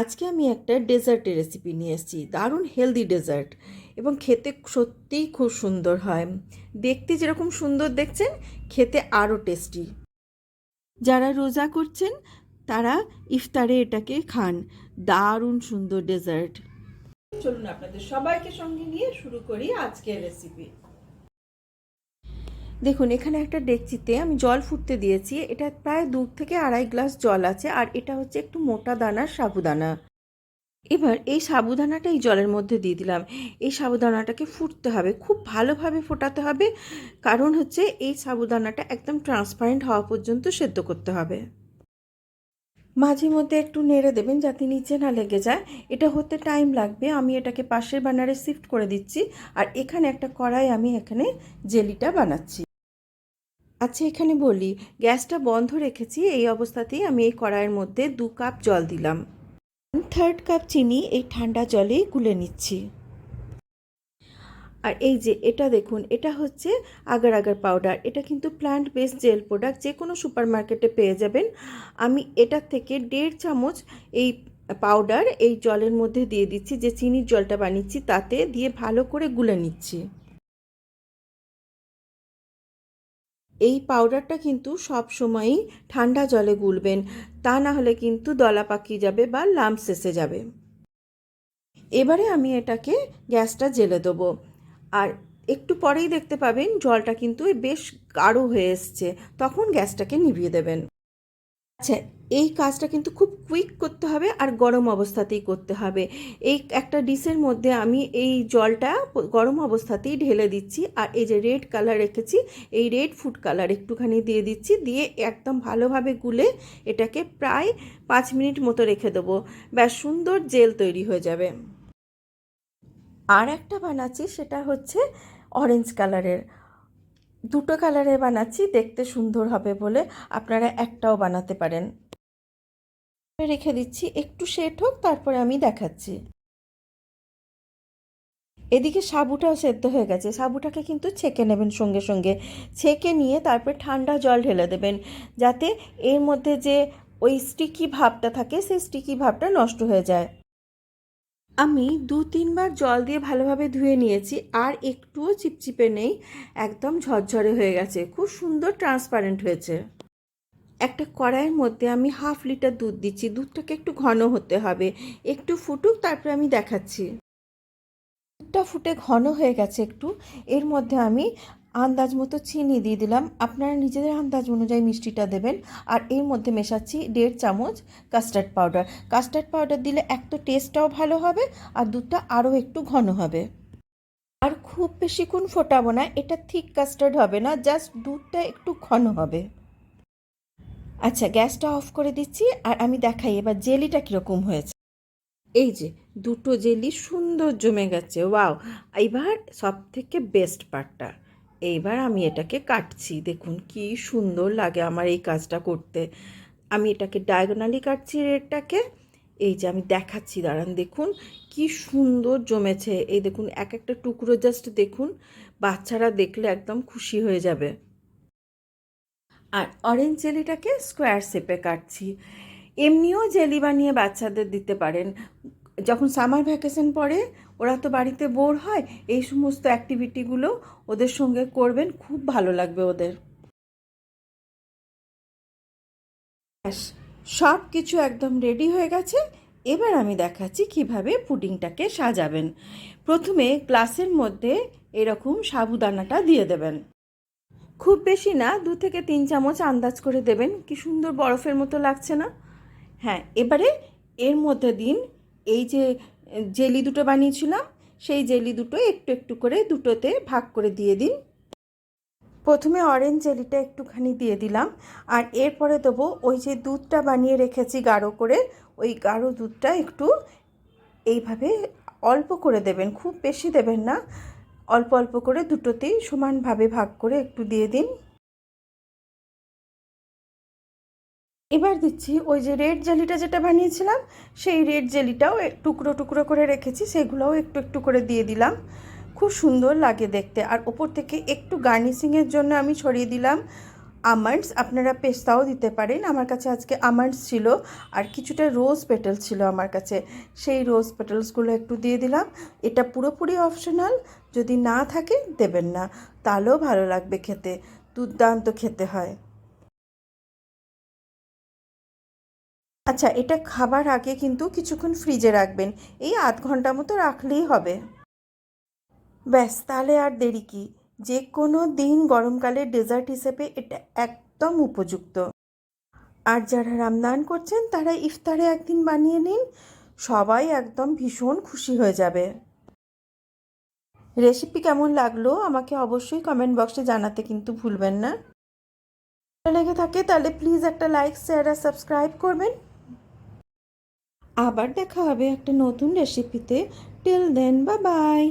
আজকে আমি একটা ডেজার্টের রেসিপি নিয়ে এসেছি। দারুণ হেলদি ডেজার্ট এবং খেতে সত্যিই খুব সুন্দর হয়। দেখতে যেরকম সুন্দর দেখছেন, খেতে আরও টেস্টি যারা রোজা করছেন, তারা ইফতারে এটাকে খান। দারুণ সুন্দর ডেজার্ট চলুন আপনাদের সবাইকে সঙ্গে নিয়ে শুরু করি আজকের রেসিপি দেখুন, এখানে একটা ডেকচিতে আমি জল ফুটতে দিয়েছি। এটা প্রায় দু থেকে আড়াই গ্লাস জল আছে আর এটা হচ্ছে একটু মোটা দানার সাবুদানা। এবার এই সাবুদানাটা এই জলের মধ্যে দিয়ে দিলাম। এই সাবুদানাটাকে ফুটতে হবে, খুব ভালোভাবে ফোটাতে হবে। কারণ হচ্ছে এই সাবুদানাটা একদম ট্রান্সপারেন্ট হওয়া পর্যন্ত সেদ্ধ করতে হবে। মাঝে মধ্যে একটু নেড়ে দেবেন যাতে নিচে না লেগে যায়। এটা হতে টাইম লাগবে, আমি এটাকে পাশের বানারে শিফট করে দিচ্ছি। আর এখানে একটা কড়াই আমি এখানে জেলিটা বানাচ্ছি। আচ্ছা এখানে বলি, গ্যাসটা বন্ধ রেখেছি, এই অবস্থাতেই আমি এই কড়াইয়ের মধ্যে দু কাপ জল দিলাম। থার্ড কাপ চিনি এই ঠান্ডা জলে গুলে নিচ্ছি। আর এই যে, এটা দেখুন, এটা হচ্ছে আগার আগার পাউডার এটা কিন্তু প্ল্যান্ট বেসড জেল প্রোডাক্ট যে কোনো সুপার মার্কেটে পেয়ে যাবেন। আমি এটার থেকে দেড় চামচ এই পাউডার এই জলের মধ্যে দিয়ে দিচ্ছি, যে চিনির জলটা বানিয়েছি, তাতে দিয়ে ভালো করে গুলে নিচ্ছি। এই পাউডারটা কিন্তু সব সময়ই ঠান্ডা জলে গুলবেন। তা না হলে কিন্তু দলা পাকিয়ে যাবে বা লাম্পস শেষে যাবে। এবারে আমি এটাকে গ্যাসটা জেলে দেবো। আর একটু পরেই দেখতে পাবেন জলটা কিন্তু বেশ গাঢ় হয়ে এসছে। তখন গ্যাসটাকে নিভিয়ে দেবেন। আচ্ছা এই কাজটা কিন্তু খুব কুইক করতে হবে আর গরম অবস্থাতেই করতে হবে। এই একটা ডিশের মধ্যে আমি এই জলটা গরম অবস্থাতেই ঢেলে দিচ্ছি আর এই যে রেড কালার রেখেছি, এই রেড ফুড কালার একটুখানি দিয়ে দিচ্ছি, দিয়ে একদম ভালোভাবে গুলে এটাকে প্রায় পাঁচ মিনিট মতো রেখে দেবো। ব্যাস, সুন্দর জেল তৈরি হয়ে যাবে। আর একটা বানাচ্ছি, সেটা হচ্ছে অরেঞ্জ কালারের দুটো কালারে বানাচ্ছি, দেখতে সুন্দর হবে বলে আপনারা একটাও বানাতে পারেন। রেখে দিচ্ছি, একটু সেট হোক, তারপরে আমি দেখাচ্ছি। এদিকে সাবুটাও সেদ্ধ হয়ে গেছে। সাবুটাকে কিন্তু ছেঁকে নেবেন সঙ্গে সঙ্গে। ছেঁকে নিয়ে তারপর ঠান্ডা জল ঢেলে দেবেন, যাতে এর মধ্যে যে ওই স্টিকি ভাবটা থাকে, সেই স্টিকি ভাবটা নষ্ট হয়ে যায়। আমি দু তিনবার জল দিয়ে ভালোভাবে ধুয়ে নিয়েছি, আর একটুও চিপচিপে নেই, একদম ঝরঝরে হয়ে গেছে। খুব সুন্দর ট্রান্সপারেন্ট হয়েছে। একটা কড়াইয়ের মধ্যে আমি হাফ লিটার দুধ দিচ্ছি, দুধটাকে একটু ঘন হতে হবে। একটু ফুটুক, তারপরে আমি দেখাচ্ছি। দুধটা ফুটে ঘন হয়ে গেছে একটু, এর মধ্যে আমি আন্দাজ মতো চিনি দিয়ে দিলাম। আপনারা নিজেদের আন্দাজ অনুযায়ী মিষ্টিটা দেবেন। আর এর মধ্যে মেশাচ্ছি দেড় চামচ কাস্টার্ড পাউডার কাস্টার্ড পাউডার দিলে এক তো টেস্টটাও ভালো হবে, আর দুধটা আরও একটু ঘন হবে। আর খুব বেশিক্ষণ ফোটাবো না, এটা ঠিক কাস্টার্ড হবে না জাস্ট দুধটা একটু ঘন হবে। আচ্ছা গ্যাসটা অফ করে দিচ্ছি, আর আমি দেখাই এবার জেলিটা কীরকম হয়েছে। এই যে, দুটো জেলি সুন্দর জমে গেছে, ওয়াও! এবার সব থেকে বেস্ট পার্টটা এইবার আমি এটাকে কাটছি। দেখুন কি সুন্দর লাগে আমার এই কাজটা করতে। আমি এটাকে ডায়াগোনালি কাটছি রেডটাকে এই যে আমি দেখাচ্ছি, দাঁড়ান দেখুন কি সুন্দর জমেছে। এই দেখুন এক একটা টুকরো জাস্ট দেখুন, বাচ্চারা দেখলে একদম খুশি হয়ে যাবে। আর অরেঞ্জ জেলিটাকে স্কোয়ার শেপে কাটছি। এমনিও জেলি বানিয়ে বাচ্চাদের দিতে পারেন। যখন সামার ভ্যাকেশন পড়ে, ওরা তো বাড়িতে বোর হয়, এই সমস্ত অ্যাক্টিভিটিগুলো ওদের সঙ্গে করবেন, খুব ভালো লাগবে ওদের। ব্যাস সব কিছু একদম রেডি হয়ে গেছে। এবার আমি দেখাচ্ছি কীভাবে পুডিংটাকে সাজাবেন। প্রথমে গ্লাসের মধ্যে এরকম সাবুদানাটা দিয়ে দেবেন। খুব বেশি না, দু থেকে তিন চামচ আন্দাজ করে দেবেন। কি সুন্দর বরফের মতো লাগছে না? হ্যাঁ এবারে এর মধ্যে দিন এই যে জেলি দুটো বানিয়েছিলাম, সেই জেলি দুটো একটু একটু করে দুটোতে ভাগ করে দিয়ে দিন। প্রথমে অরেঞ্জ জেলিটা একটুখানি দিয়ে দিলাম, আর এরপরে দেবো ওই যে দুধটা বানিয়ে রেখেছি গাঢ় করে, ওই গাঢ় দুধটা একটু এইভাবে অল্প করে দেবেন, খুব বেশি দেবেন না। অল্প অল্প করে দুটোতেই সমানভাবে ভাগ করে একটু দিয়ে দিন। এবার দিচ্ছি ওই যে রেড জেলিটা যেটা বানিয়েছিলাম, সেই রেড জেলিটাও টুকরো টুকরো করে রেখেছি, সেগুলোও একটু একটু করে দিয়ে দিলাম। খুব সুন্দর লাগে দেখতে। আর ওপর থেকে একটু গার্নিশিংয়ের জন্য আমি ছড়িয়ে দিলাম আমন্ডস। আপনারা পেস্তাও দিতে পারেন। আমার কাছে আজকে আমন্ডস ছিল আর কিছুটা রোজ পেটেল ছিল আমার কাছে। সেই রোজ পেটেলসগুলো একটু দিয়ে দিলাম। এটা পুরোপুরি অপশনাল। যদি না থাকে, দেবেন না। তাহলেও ভালো লাগবে খেতে। দুর্দান্ত খেতে হয়। আচ্ছা এটা খাবার আগে কিন্তু কিছুক্ষণ ফ্রিজে রাখবেন। এই আধ ঘণ্টা মতো রাখলেই হবে। ব্যাস, তাহলে আর দেরি কি? যে কোনো দিন গরমকালের ডেজার্ট হিসেবে এটা একদম উপযুক্ত। আর যারা রামদান করছেন, তারা ইফতারে একদিন বানিয়ে নিন, সবাই একদম ভীষণ খুশি হয়ে যাবে। রেসিপি কেমন লাগল আমাকে অবশ্যই কমেন্ট বক্সে জানাতে কিন্তু ভুলবেন না। ভালো লেগে থাকে তাহলে প্লিজ একটা লাইক, শেয়ার আর সাবস্ক্রাইব করবেন। আবার দেখা হবে একটা নতুন রেসিপিতে টিল দেন বা বাই